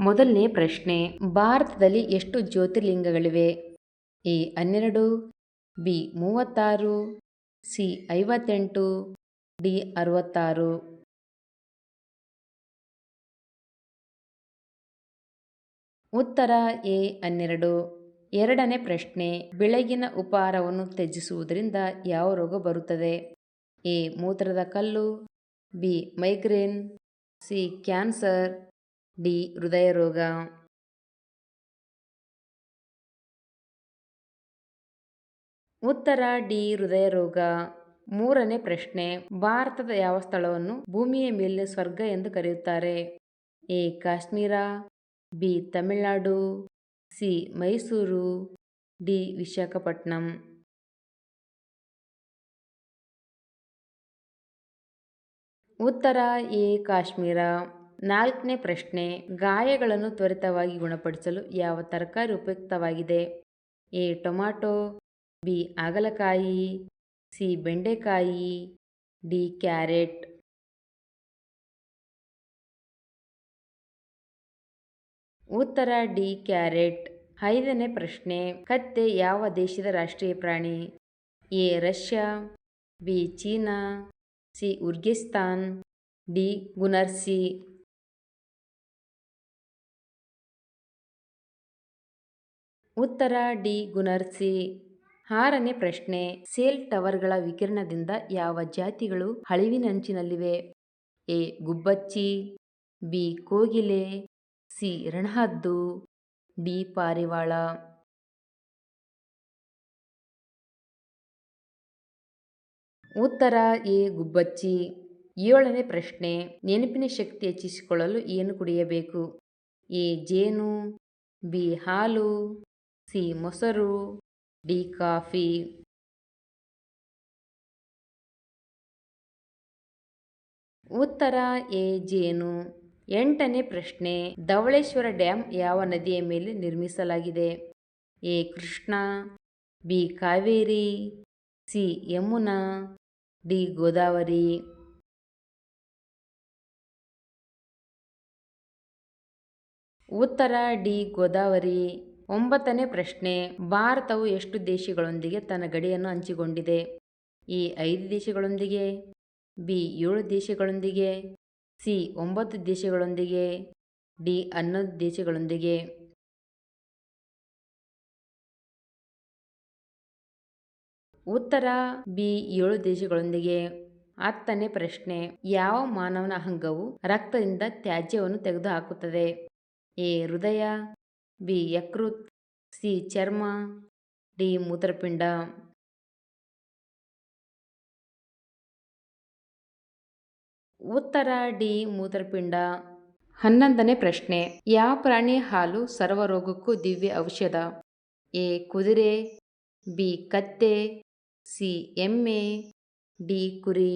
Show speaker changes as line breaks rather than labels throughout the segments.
ಮೊದಲನೇ ಪ್ರಶ್ನೆ, ಭಾರತದಲ್ಲಿ ಎಷ್ಟು ಜ್ಯೋತಿರ್ಲಿಂಗಗಳಿವೆ? ಎ, ಹನ್ನೆರಡು, ಬಿ, ಮೂವತ್ತಾರು, ಸಿ, ಐವತ್ತೆಂಟು, ಡಿ, ಅರವತ್ತಾರು. ಉತ್ತರ, ಎ, ಹನ್ನೆರಡು. ಎರಡನೇ ಪ್ರಶ್ನೆ, ಬೆಳಗಿನ ಉಪಹಾರವನ್ನು ತ್ಯಜಿಸುವುದರಿಂದ ಯಾವ ರೋಗ ಬರುತ್ತದೆ? ಎ, ಮೂತ್ರದ ಕಲ್ಲು, B, migraine, C, cancer. D, ಹೃದಯ ರೋಗ. ಉತ್ತರ, ಡಿ, ಹೃದಯ ರೋಗ. ಮೂರನೇ ಪ್ರಶ್ನೆ, ಭಾರತದ ಯಾವ ಸ್ಥಳವನ್ನು ಭೂಮಿಯ ಮೇಲೆ ಸ್ವರ್ಗ ಎಂದು ಕರೆಯುತ್ತಾರೆ? A, Kashmir, B, Tamil Nadu, C, Mysuru, D Visakhapatnam ಉತ್ತರ, ಎ, ಕಾಶ್ಮೀರ. ನಾಲ್ಕನೇ ಪ್ರಶ್ನೆ, ಗಾಯಗಳನ್ನು ತ್ವರಿತವಾಗಿ ಗುಣಪಡಿಸಲು ಯಾವ ತರಕಾರಿ ಉಪಯುಕ್ತವಾಗಿದೆ? ಎ, ಟೊಮಾಟೊ, ಬಿ, ಹಾಗಲಕಾಯಿ, ಸಿ, ಬೆಂಡೆಕಾಯಿ, ಡಿ, ಕ್ಯಾರೆಟ್. ಉತ್ತರ, ಡಿ, ಕ್ಯಾರೆಟ್. ಐದನೇ ಪ್ರಶ್ನೆ, ಕತ್ತೆ ಯಾವ ದೇಶದ ರಾಷ್ಟ್ರೀಯ ಪ್ರಾಣಿ? A, Russia, B, China, C, ಉರ್ಗಿಸ್ತಾನ್, D, ಗುನರ್ಸಿ. ಉತ್ತರ ಡಿ. ಗುನರ್ಸಿ. ಆರನೇ ಪ್ರಶ್ನೆ, ಸೇಲ್ ಟವರ್ಗಳ ವಿಕಿರಣದಿಂದ ಯಾವ ಜಾತಿಗಳು ಹಳಿವಿನಂಚಿನಲ್ಲಿವೆ? ಎ. ಗುಬ್ಬಚ್ಚಿ, ಬಿ. ಕೋಗಿಲೆ, ಸಿ. ರಣಹದ್ದು, ಡಿ. ಪಾರಿವಾಳ. ಉತ್ತರ ಎ. ಗುಬ್ಬಚ್ಚಿ. ಏಳನೇ ಪ್ರಶ್ನೆ, ನೆನಪಿನ ಶಕ್ತಿ ಹೆಚ್ಚಿಸಿಕೊಳ್ಳಲು ಏನು ಕುಡಿಯಬೇಕು? ಎ. ಜೇನು, ಬಿ. ಹಾಲು ಸಿ ಮೊಸರು, ಡಿ ಕಾಫಿ. ಉತ್ತರ ಎ ಜೇನು. ಎಂಟನೇ ಪ್ರಶ್ನೆ, ಧವಳೇಶ್ವರ ಡ್ಯಾಂ ಯಾವ ನದಿಯ ಮೇಲೆ ನಿರ್ಮಿಸಲಾಗಿದೆ? A Krishna, B Kaveri, C Yamuna, D Godavari. ಉತ್ತರ ಡಿ ಗೋದಾವರಿ. ಒಂಬತ್ತನೇ ಪ್ರಶ್ನೆ, ಭಾರತವು ಎಷ್ಟು ದೇಶಗಳೊಂದಿಗೆ ತನ್ನ ಗಡಿಯನ್ನು ಹಂಚಿಕೊಂಡಿದೆ? ಈ ಐದು ದೇಶಗಳೊಂದಿಗೆ, ಬಿ, ಏಳು ದೇಶಗಳೊಂದಿಗೆ, ಸಿ, ಒಂಬತ್ತು ದೇಶಗಳೊಂದಿಗೆ, ಡಿ, ಹನ್ನೊಂದು ದೇಶಗಳೊಂದಿಗೆ. ಉತ್ತರ, ಬಿ, ಏಳು ದೇಶಗಳೊಂದಿಗೆ. ಹತ್ತನೇ ಪ್ರಶ್ನೆ, ಯಾವ ಮಾನವನ ಅಂಗವು ರಕ್ತದಿಂದ ತ್ಯಾಜ್ಯವನ್ನು ತೆಗೆದುಹಾಕುತ್ತದೆ? ಎ, ಹೃದಯ ಬಿ ಯಕೃತ್ ಸಿ ಚರ್ಮ ಡಿ ಮೂತ್ರಪಿಂಡ ಉತ್ತರ ಡಿ ಮೂತ್ರಪಿಂಡ ಹನ್ನೊಂದನೇ ಪ್ರಶ್ನೆ ಯಾವ ಪ್ರಾಣಿಯ ಹಾಲು ಸರ್ವರೋಗಕ್ಕೂ ದಿವ್ಯ ಔಷಧ ಎ ಕುದುರೆ ಬಿ ಕತ್ತೆ ಸಿ ಎಮ್ಮೆ ಡಿ ಕುರಿ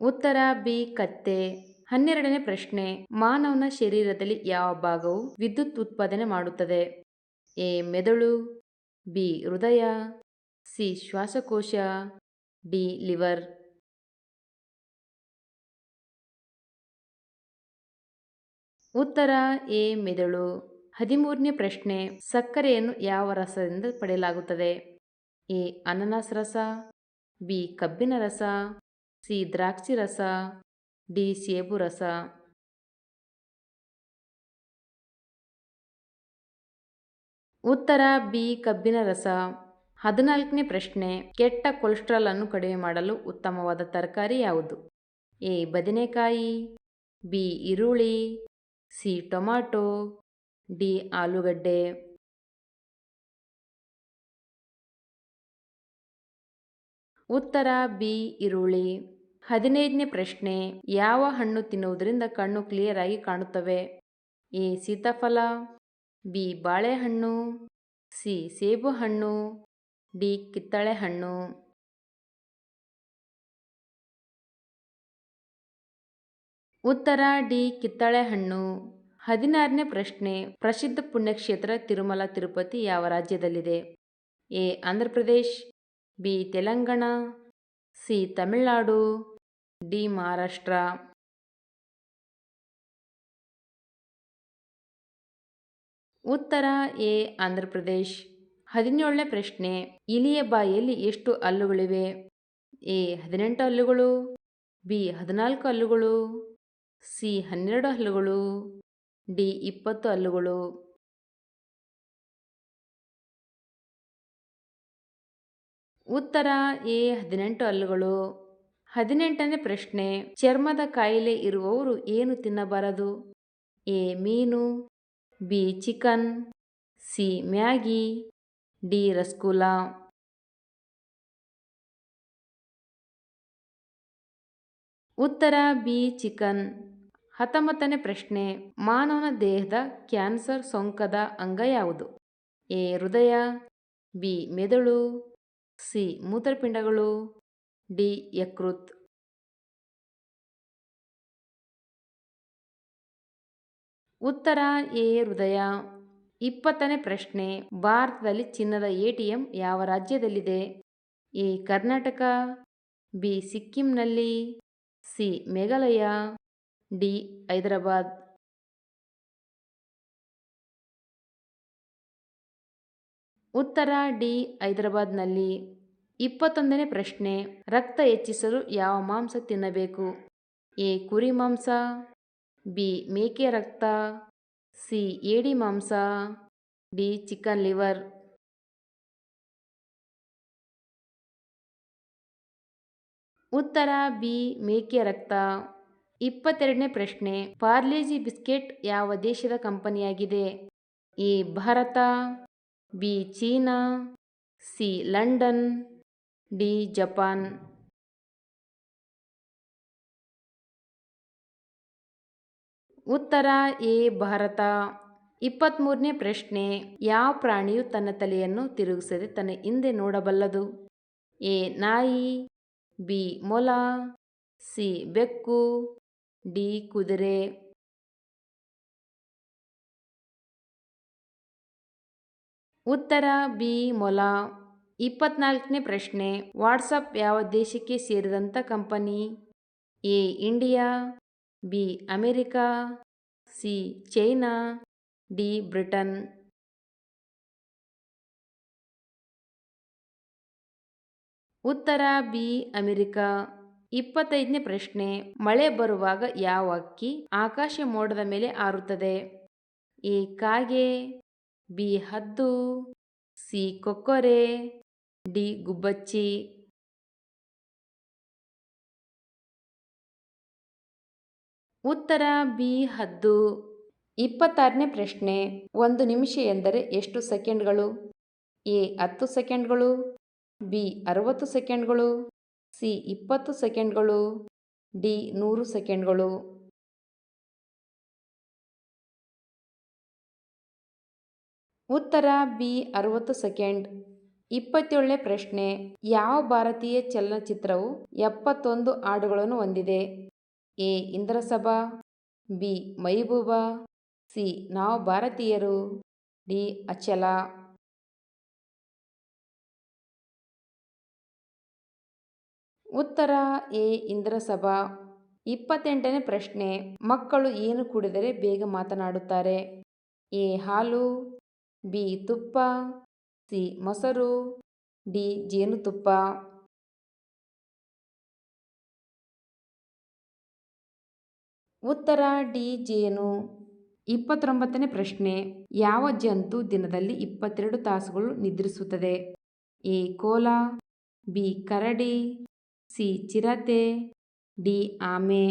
ಉತ್ತರ ಬಿ ಕತ್ತೆ ಹನ್ನೆರಡನೇ ಪ್ರಶ್ನೆ, ಮಾನವನ ಶರೀರದಲ್ಲಿ ಯಾವ ಭಾಗವು ವಿದ್ಯುತ್ ಉತ್ಪಾದನೆ ಮಾಡುತ್ತದೆ? ಎ, ಮೆದುಳು, ಬಿ, ಹೃದಯ, ಸಿ, ಶ್ವಾಸಕೋಶ, ಡಿ, ಲಿವರ್. ಉತ್ತರ, ಎ, ಮೆದುಳು. ಹದಿಮೂರನೇ ಪ್ರಶ್ನೆ, ಸಕ್ಕರೆಯನ್ನು ಯಾವ ರಸದಿಂದ ಪಡೆಯಲಾಗುತ್ತದೆ? ಎ, ಅನಾನಸ್ ರಸ, ಬಿ, ಕಬ್ಬಿನ ರಸ, ಸಿ, ದ್ರಾಕ್ಷಿ ರಸ ಡಿ, ಸೇಬು ರಸ. ಉತ್ತರ, ಬಿ, ಕಬ್ಬಿನ ರಸ. ಹದಿನಾಲ್ಕನೇ ಪ್ರಶ್ನೆ, ಕೆಟ್ಟ ಕೊಲೆಸ್ಟ್ರಾಲ್ ಅನ್ನು ಕಡಿಮೆ ಮಾಡಲು ಉತ್ತಮವಾದ ತರಕಾರಿ ಯಾವುದು? ಎ, ಬದನೆಕಾಯಿ, ಬಿ, ಈರುಳ್ಳಿ, ಸಿ ಟೊಮ್ಯಾಟೊ ಡಿ, ಆಲೂಗಡ್ಡೆ. ಉತ್ತರ, ಬಿ, ಈರುಳ್ಳಿ. ಹದಿನೈದನೇ ಪ್ರಶ್ನೆ, ಯಾವ ಹಣ್ಣು ತಿನ್ನುವುದರಿಂದ ಕಣ್ಣು ಕ್ಲಿಯರ್ ಆಗಿ ಕಾಣುತ್ತವೆ? ಎ, ಸೀತಾಫಲ, ಬಿ, ಬಾಳೆಹಣ್ಣು, ಸಿ ಸೇಬು ಹಣ್ಣು ಡಿ ಕಿತ್ತಳೆ ಹಣ್ಣು ಉತ್ತರ, ಡಿ ಕಿತ್ತಳೆ ಹಣ್ಣು ಹದಿನಾರನೇ ಪ್ರಶ್ನೆ, ಪ್ರಸಿದ್ಧ ಪುಣ್ಯಕ್ಷೇತ್ರ ತಿರುಮಲ, ತಿರುಪತಿ ಯಾವ ರಾಜ್ಯದಲ್ಲಿದೆ? A Andhra Pradesh B, Telangana, C, Tamil Nadu. D Maharashtra. ಉತ್ತರ ಎ, ಆಂಧ್ರ ಪ್ರದೇಶ್. ಹದಿನೇಳನೇ ಪ್ರಶ್ನೆ, ಇಲಿಯ ಬಾಯಿಯಲ್ಲಿ ಎಷ್ಟು ಹಲ್ಲುಗಳಿವೆ? ಎ, ಹದಿನೆಂಟು ಹಲ್ಲುಗಳು. ಬಿ, ಹದಿನಾಲ್ಕು ಹಲ್ಲುಗಳು. ಸಿ, ಹನ್ನೆರಡು ಹಲ್ಲುಗಳು. ಡಿ, ಇಪ್ಪತ್ತು ಹಲ್ಲುಗಳು. ಉತ್ತರ ಎ, ಹದಿನೆಂಟು ಹಲ್ಲುಗಳು. ಹದಿನೆಂಟನೇ ಪ್ರಶ್ನೆ, ಚರ್ಮದ ಕಾಯಿಲೆ ಇರುವವರು ಏನು ತಿನ್ನಬಾರದು? ಎ, ಮೀನು, B, chicken, C, Maggi, D rasgulla ಉತ್ತರ, ಬಿ, ಚಿಕನ್. ಹತ್ತೊಂಬತ್ತನೇ ಪ್ರಶ್ನೆ, ಮಾನವನ ದೇಹದ ಕ್ಯಾನ್ಸರ್ ಸೋಂಕದ ಅಂಗ ಯಾವುದು? ಎ, ಹೃದಯ, ಬಿ, ಮೆದುಳು, ಸಿ, ಮೂತ್ರಪಿಂಡಗಳು. ಡಿ ಯಕೃತ್. ಉತ್ತರ ಎ ಹೃದಯ. ಇಪ್ಪತ್ತನೇ ಪ್ರಶ್ನೆ, ಭಾರತದಲ್ಲಿ ಚಿನ್ನದ ಎ.ಟಿ.ಎಂ ಯಾವ ರಾಜ್ಯದಲ್ಲಿದೆ? ಎ, ಕರ್ನಾಟಕ, ಬಿ, ಸಿಕ್ಕಿಂನಲ್ಲಿ, ಸಿ, ಮೇಘಾಲಯ, ಡಿ, ಹೈದರಾಬಾದ್. ಉತ್ತರ ಡಿ, ಹೈದರಾಬಾದ್ನಲ್ಲಿ. ಇಪ್ಪತ್ತೊಂದನೇ ಪ್ರಶ್ನೆ, ರಕ್ತ ಹೆಚ್ಚಿಸಲು ಯಾವ ಮಾಂಸ ತಿನ್ನಬೇಕು? ಎ, ಕುರಿ ಮಾಂಸ, ಬಿ, ಮೇಕೆ ರಕ್ತ, ಸಿ, ಏಡಿ ಮಾಂಸ, ಡಿ, ಚಿಕನ್ ಲಿವರ್. ಉತ್ತರ, ಬಿ, ಮೇಕೆ ರಕ್ತ. ಇಪ್ಪತ್ತೆರಡನೇ ಪ್ರಶ್ನೆ, ಪಾರ್ಲೇಜಿ ಬಿಸ್ಕೆಟ್ ಯಾವ ದೇಶದ ಕಂಪನಿಯಾಗಿದೆ? A, Bharat, B, China, C, London. D, Japan. ಉತ್ತರ, ಎ, ಭಾರತ. ಇಪ್ಪತ್ತ್ಮೂರನೇ ಪ್ರಶ್ನೆ, ಯಾವ ಪ್ರಾಣಿಯು ತನ್ನ ತಲೆಯನ್ನು ತಿರುಗಿಸದೆ ತನ್ನ ಹಿಂದೆ ನೋಡಬಲ್ಲದು? ಎ, ನಾಯಿ. ಬಿ, ಮೊಲ. ಸಿ, ಬೆಕ್ಕು. ಡಿ, ಕುದುರೆ. ಉತ್ತರ, ಬಿ, ಮೊಲ. ಇಪ್ಪತ್ನಾಲ್ಕನೇ ಪ್ರಶ್ನೆ ವಾಟ್ಸಪ್ ಯಾವ ದೇಶಕ್ಕೆ ಸೇರಿದಂಥ company? A, India, B, America, C, China, D, Britain. ಉತ್ತರ ಬಿ, ಅಮೆರಿಕಾ. ಇಪ್ಪತ್ತೈದನೇ ಪ್ರಶ್ನೆ, ಮಳೆ ಬರುವಾಗ ಯಾವ ಅಕ್ಕಿ ಆಕಾಶ ಮೋಡದ ಮೇಲೆ ಆರುತ್ತದೆ? ಎ, ಕಾಗೆ, ಬಿ, ಹದ್ದು, ಸಿ, ಕೊಕ್ಕೊರೆ. ಡಿ ಗುಬ್ಬಚ್ಚಿ ಉತ್ತರ ಬಿ ಹದ್ದು ಇಪ್ಪತ್ತಾರನೇ ಪ್ರಶ್ನೆ ಒಂದು ನಿಮಿಷ ಎಂದರೆ ಎಷ್ಟು ಸೆಕೆಂಡ್ಗಳು? ಎ ಹತ್ತು ಸೆಕೆಂಡ್ಗಳು, ಬಿ ಅರವತ್ತು ಸೆಕೆಂಡ್ಗಳು, ಸಿ ಇಪ್ಪತ್ತು ಸೆಕೆಂಡ್ಗಳು, ಡಿ ನೂರು ಸೆಕೆಂಡ್ಗಳು. ಉತ್ತರ ಬಿ ಅರವತ್ತು ಸೆಕೆಂಡ್. ಇಪ್ಪತ್ತೇಳನೇ ಪ್ರಶ್ನೆ, ಯಾವ ಭಾರತೀಯ ಚಲನಚಿತ್ರವು ಎಪ್ಪತ್ತೊಂದು ಹಾಡುಗಳನ್ನು ಹೊಂದಿದೆ? A, Indrasabha, B, Mehbooba, C, ನಾವು ಭಾರತೀಯರು, ಡಿ, ಅಚಲ. ಉತ್ತರ, ಎ, ಇಂದ್ರಸಭಾ. ಇಪ್ಪತ್ತೆಂಟನೇ ಪ್ರಶ್ನೆ, ಮಕ್ಕಳು ಏನು ಕುಡಿದರೆ ಬೇಗ ಮಾತನಾಡುತ್ತಾರೆ? ಎ, ಹಾಲು, ಬಿ, ತುಪ್ಪ. ಸಿ. ಮೊಸರು, ಡಿ. ಜೇನುತುಪ್ಪ. ಉತ್ತರ, ಡಿ. ಜೇನು. ಇಪ್ಪತ್ತೊಂಬತ್ತನೇ ಪ್ರಶ್ನೆ. ಯಾವ ಜಂತು ದಿನದಲ್ಲಿ ಇಪ್ಪತ್ತೆರಡು ತಾಸುಗಳು ನಿದ್ರಿಸುತ್ತದೆ? A. Koala, B. Karadi, C. ಚಿರತೆ, ಡಿ. ಆಮೆ.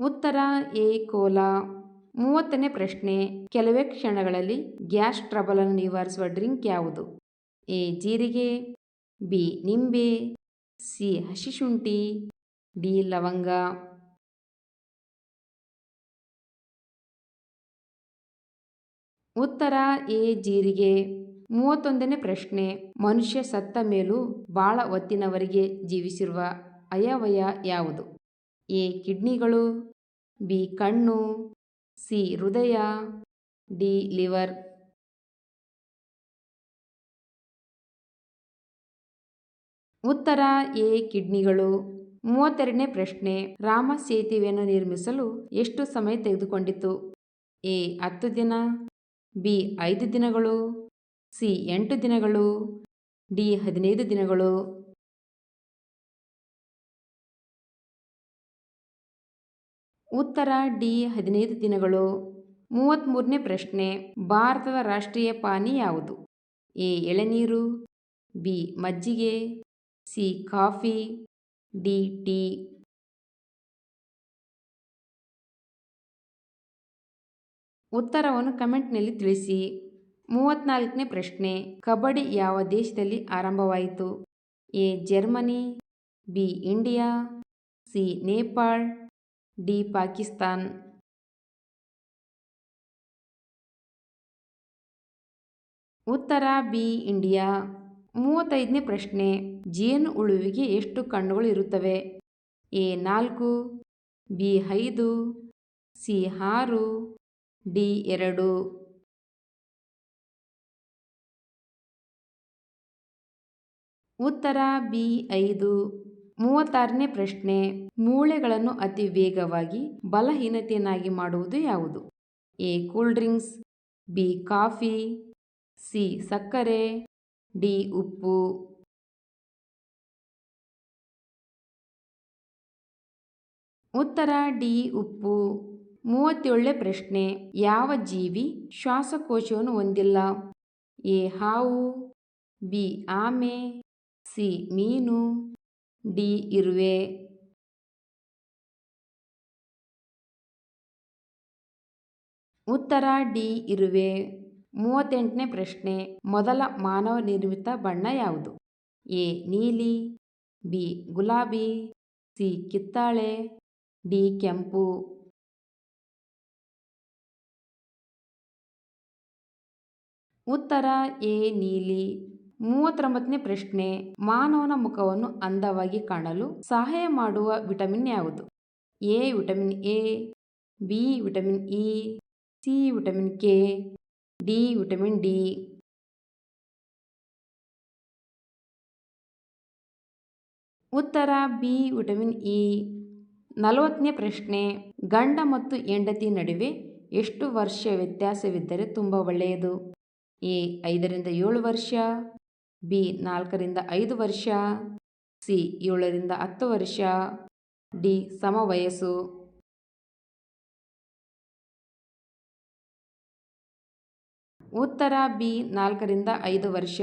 ಉತ್ತರ, ಎ. ಕೋಲ. ಮೂವತ್ತನೇ ಪ್ರಶ್ನೆ, ಕೆಲವೇ ಕ್ಷಣಗಳಲ್ಲಿ ಗ್ಯಾಸ್ ಟ್ರಬಲನ್ನು ನಿವಾರಿಸುವ ಡ್ರಿಂಕ್ ಯಾವುದು? ಎ, ಜೀರಿಗೆ, ಬಿ, ನಿಂಬೆ, ಸಿ, ಹಸಿ ಶುಂಠಿ, ಡಿ, ಲವಂಗ. ಉತ್ತರ, ಎ, ಜೀರಿಗೆ. ಮೂವತ್ತೊಂದನೇ ಪ್ರಶ್ನೆ, ಮನುಷ್ಯ ಸತ್ತ ಮೇಲೂ ಬಾಳ ಹೊತ್ತಿನವರೆಗೆ ಜೀವಿಸಿರುವ ಅಯವಯ ಯಾವುದು? ಎ, ಕಿಡ್ನಿಗಳು, ಬಿ, ಕಣ್ಣು. ಸಿ. ಹೃದಯ, ಡಿ. ಲಿವರ್. ಉತ್ತರ, ಎ. ಕಿಡ್ನಿಗಳು. ಮೂವತ್ತೆರಡನೇ ಪ್ರಶ್ನೆ. ರಾಮ ಸೇತುವೆಯನ್ನು ನಿರ್ಮಿಸಲು ಎಷ್ಟು ಸಮಯ ತೆಗೆದುಕೊಂಡಿತು? ಎ. ಹತ್ತು ದಿನ. ಬಿ. ಐದು ದಿನಗಳು. ಸಿ. ಎಂಟು ದಿನಗಳು. ಡಿ. ಹದಿನೈದು ದಿನಗಳು. ಉತ್ತರ ಡಿ ಹದಿನೈದು ದಿನಗಳು. ಮೂವತ್ತ್ಮೂರನೇ ಪ್ರಶ್ನೆ, ಭಾರತದ ರಾಷ್ಟ್ರೀಯ ಪಾನಿ ಯಾವುದು? ಎ, ಎಳೆನೀರು, ಬಿ, ಮಜ್ಜಿಗೆ, ಸಿ, ಕಾಫಿ, ಡಿ, ಟೀ. ಉತ್ತರವನ್ನು ಕಮೆಂಟ್ನಲ್ಲಿ ತಿಳಿಸಿ. ಮೂವತ್ತ್ನಾಲ್ಕನೇ ಪ್ರಶ್ನೆ, ಕಬಡ್ಡಿ ಯಾವ ದೇಶದಲ್ಲಿ ಆರಂಭವಾಯಿತು? A, Germany, B, India, C, Nepal D Pakistan. ಉತ್ತರ ಬಿ ಇಂಡಿಯಾ. ಮೂವತ್ತೈದನೇ ಪ್ರಶ್ನೆ, ಜೇನು ಉಳುವಿಗೆ ಎಷ್ಟು ಕಣ್ಣುಗಳು ಇರುತ್ತವೆ? ಎ ನಾಲ್ಕು, ಬಿ ಐದು, ಸಿ ಆರು, ಡಿ ಎರಡು. ಉತ್ತರ ಬಿ ಐದು. ಮೂವತ್ತಾರನೇ ಪ್ರಶ್ನೆ, ಮೂಳೆಗಳನ್ನು ಅತಿ ವೇಗವಾಗಿ ಬಲಹೀನತೆಯನ್ನಾಗಿ ಮಾಡುವುದು ಯಾವುದು? A, cool drinks, B, coffee, C, ಸಕ್ಕರೆ, ಡಿ, ಉಪ್ಪು. ಉತ್ತರ, ಡಿ, ಉಪ್ಪು. ಮೂವತ್ತೇಳನೇ ಪ್ರಶ್ನೆ, ಯಾವ ಜೀವಿ ಶ್ವಾಸಕೋಶವನ್ನು ಹೊಂದಿಲ್ಲ? ಎ, ಹಾವು, ಬಿ, ಆಮೆ, ಸಿ, ಮೀನು. ಡಿ ಇರುವೆ. ಉತ್ತರ ಡಿ ಇರುವೆ. ಮೂವತ್ತೆಂಟನೇ ಪ್ರಶ್ನೆ. ಮೊದಲ ಮಾನವ ನಿರ್ಮಿತ ಬಣ್ಣ ಯಾವುದು? ಎ. ನೀಲಿ, ಬಿ. ಗುಲಾಬಿ, ಸಿ. ಕಿತ್ತಾಳೆ, ಡಿ. ಕೆಂಪು. ಉತ್ತರ ಎ. ನೀಲಿ. ಮೂವತ್ತೊಂಬತ್ತನೇ ಪ್ರಶ್ನೆ, ಮಾನವನ ಮುಖವನ್ನು ಅಂದವಾಗಿ ಕಾಣಲು ಸಹಾಯ ಮಾಡುವ ವಿಟಮಿನ್ ಯಾವುದು? A, vitamin A, B, vitamin E, C, vitamin K, D, vitamin D. ಉತ್ತರ, ಬಿ, ವಿಟಮಿನ್ ಇ. ನಲವತ್ತನೇ ಪ್ರಶ್ನೆ, ಗಂಡ ಮತ್ತು ಹೆಂಡತಿ ನಡುವೆ ಎಷ್ಟು ವರ್ಷ ವ್ಯತ್ಯಾಸವಿದ್ದರೆ ತುಂಬ ಒಳ್ಳೆಯದು? ಎ, ಐದರಿಂದ ಏಳು ವರ್ಷ ಬಿ, ನಾಲ್ಕರಿಂದ ಐದು ವರ್ಷ. ಸಿ, ಏಳರಿಂದ ಹತ್ತು ವರ್ಷ. ಡಿ, ಸಮವಯಸ್ಸು. ಉತ್ತರ ಬಿ, ನಾಲ್ಕರಿಂದ ಐದು ವರ್ಷ.